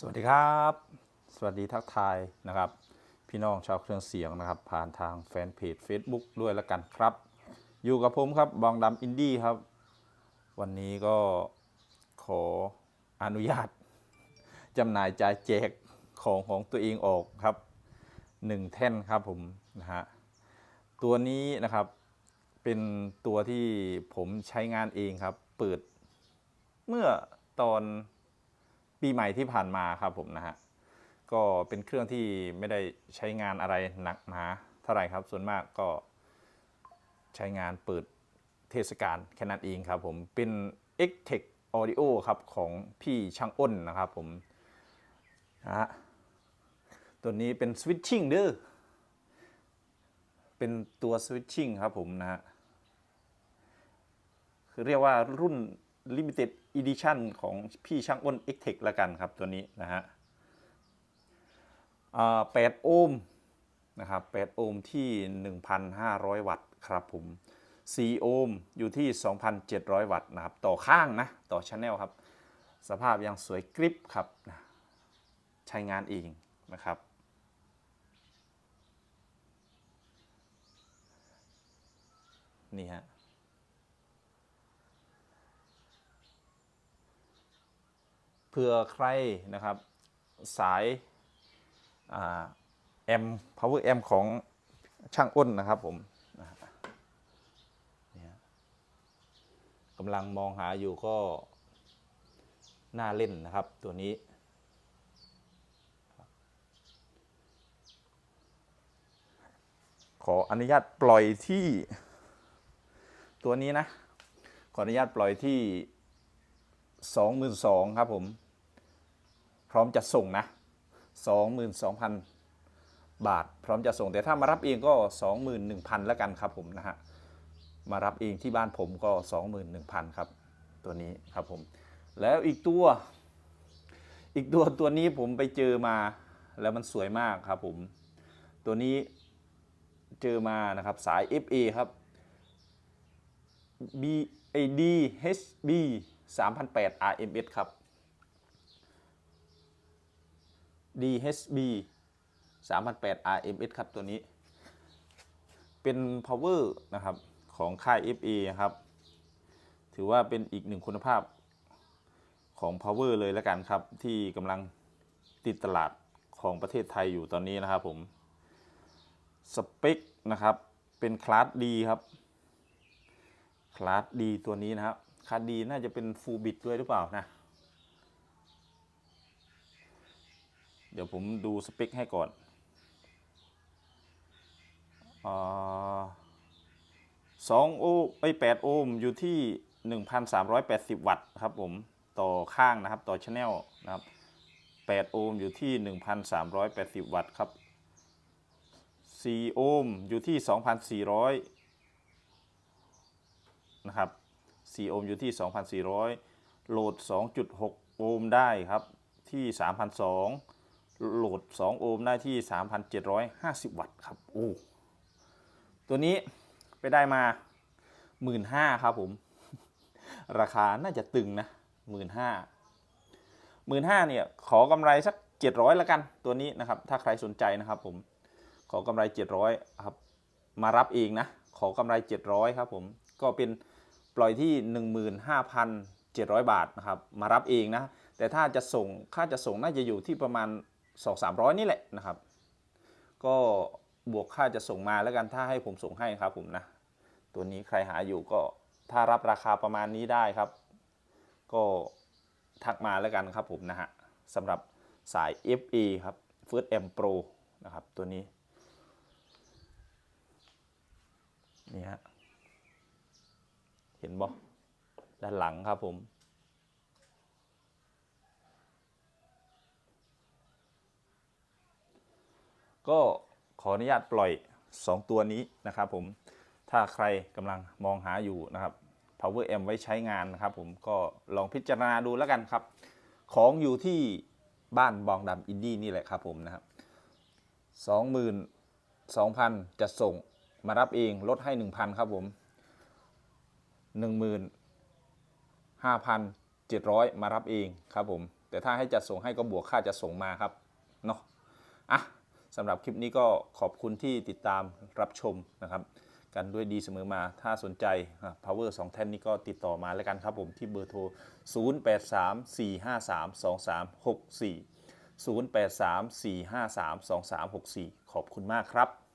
สวัสดีครับ สวัสดีทักทายนะครับ พี่น้องชาวเครื่องเสียงนะครับ ผ่านทางแฟนเพจ Facebook ด้วยล้วกันครับ อยู่กับผมครับบองดำอินดี้ครับ วันนี้ก็ขออนุญาตจำหน่ายจ่ายแจกของของตัวเองออกครับหนึ่งแท่นครับผมนะฮะตัวนี้นะครับเป็นตัวที่ผมใช้งานเองครับ เปิดเมื่อตอน ปีใหม่ที่ผ่านมาครับผมนะฮะก็เป็นเครื่องที่ไม่ได้ใช้งานอะไรหนักหนาเท่าไหร่ครับ ส่วนมากก็ใช้งานเปิดเทศกาลแค่นั้นเองครับผมเป็น x t e c Audio ครับของพี่ช่างอ้นนะครับผมนะฮะตัวนี้เป็น switching เด้อเป็นตัว switching ครับผมนะฮะคือเรียกว่ารุ่น Limited Edition ของพี่ช่างอ้น x t e c ละกันครับตัวนี้นะฮะ8โอห์มนะครับ8โอห์มที่ 1,500 วัตต์ครับผม4โอห์มอยู่ที่ 2,700 วัตต์นะครับ ต่อข้างนะ ต่อช anel ครับ สภาพยังสวยกริปครับ ใช้งานเองนะครับ นี่ฮะ ผื่อใครนะครับสายแอม power amp ของช่างอ้นนะครับผมเนี่ยกำลังมองหาอยู่ก็น่าเล่นนะครับตัวนี้ ขออนุญาตปล่อยที่ ตัวนี้นะ ขออนุญาตปล่อยที่สองหมื่นสองครับผม ร้อมจะส่งนะสองหมื่นสองพันบาท พร้อมจะส่ง แต่ถ้ามารับเองก็สองหมื่นหนึ่งพันแล้วกันครับผมนะฮะ มารับเองที่บ้านผมก็สองหมื่นหนึ่งพันครับ ตัวนี้ครับผม แล้วอีกตัว อีกตัวตัวนี้ผมไปเจอมาแล้วมันสวยมากครับผม ตัวนี้เจอมานะครับสาย FA ครับ B A D H B 3008 RMS ครับ DHB 3008 RMS ครับตัวนี้ เป็น power นะครับ ของค่าย FA ครับ ถือว่าเป็นอีกหนึ่งคุณภาพของ power เลยแล้วกันครับ ที่กำลังติดตลาดของประเทศไทยอยู่ตอนนี้นะครับผม สเปคนะครับ เป็นคลาสดีครับ คลาสดีตัวนี้นะครับ คลาสดีน่าจะเป็นฟูลบิตด้วยหรือเปล่านะ เดี๋ยวผมดูสเปคให้ก่อนสองโอไอแปดโอห์มอยู่ที่ 1,380 วัตต์ครับผมต่อข้างนะครับต่อชแนลนะครับ8โอห์มอยู่ที่ 1,380 วัตต์ครับ4โอห์มอยู่ที่ 2,400นะครับ4โอห์มอยู่ที่ 2,400 โหลด 2.6 โอห์มได้ครับที่ 3,200 โหลด 2 โอห์มได้ที่ 3,750 วัตต์ครับ โอ้ ตัวนี้ไปได้มา 15,000ครับผม ราคาน่าจะตึงนะ 15,000 15,000เนี่ย ขอกำไรสัก 700ละกัน ตัวนี้นะครับ ถ้าใครสนใจนะครับผม ขอกำไร 700ครับ มารับเองนะ ขอกำไร 700 ครับผม ก็เป็นปล่อยที่ 15,700 บาทนะครับ มารับเองนะแต่ถ้าจะส่งค่าจะส่งน่าจะอยู่ที่ประมาณ 2-300 นี่แหละนะครับ ก็บวกค่าจะส่งมาแล้วกันถ้าให้ผมส่งให้ครับผมนะ ตัวนี้ใครหาอยู่ก็ถ้ารับราคาประมาณนี้ได้ครับ ก็ทักมาแล้วกันครับผมนะฮะสำหรับสาย FA ครับ First M Pro นะครับ ตัวนี้นี่ฮะเห็นบ่ด้านหลังครับผม ก็ขออนุญาตปล่อย 2 ตัวนี้นะครับผมถ้าใครกำลังมองหาอยู่นะครับ Power M ไว้ใช้งานนะครับผมก็ลองพิจารณาดูแล้วกันครับ ของอยู่ที่บ้านบองดำอินดี้นี่แหละครับผมนะครับสองหมื่นสองพันจะส่งมารับเองลดให้หนึ่งพันครับผมหนึ่งหมื่นห้าพันเจ็ดร้อยมารับเองครับผม แต่ถ้าให้จัดส่งให้ก็บวกค่าจัดส่งมาครับเนาะอะ สำหรับคลิปนี้ก็ขอบคุณที่ติดตามรับชมนะครับ กันด้วยดีเสมอมาถ้าสนใจ power 2 แท่นนี้ก็ติดต่อมาแล้วกันครับผมที่เบอร์โทร 0834532364 0834532364 ขอบคุณมากครับ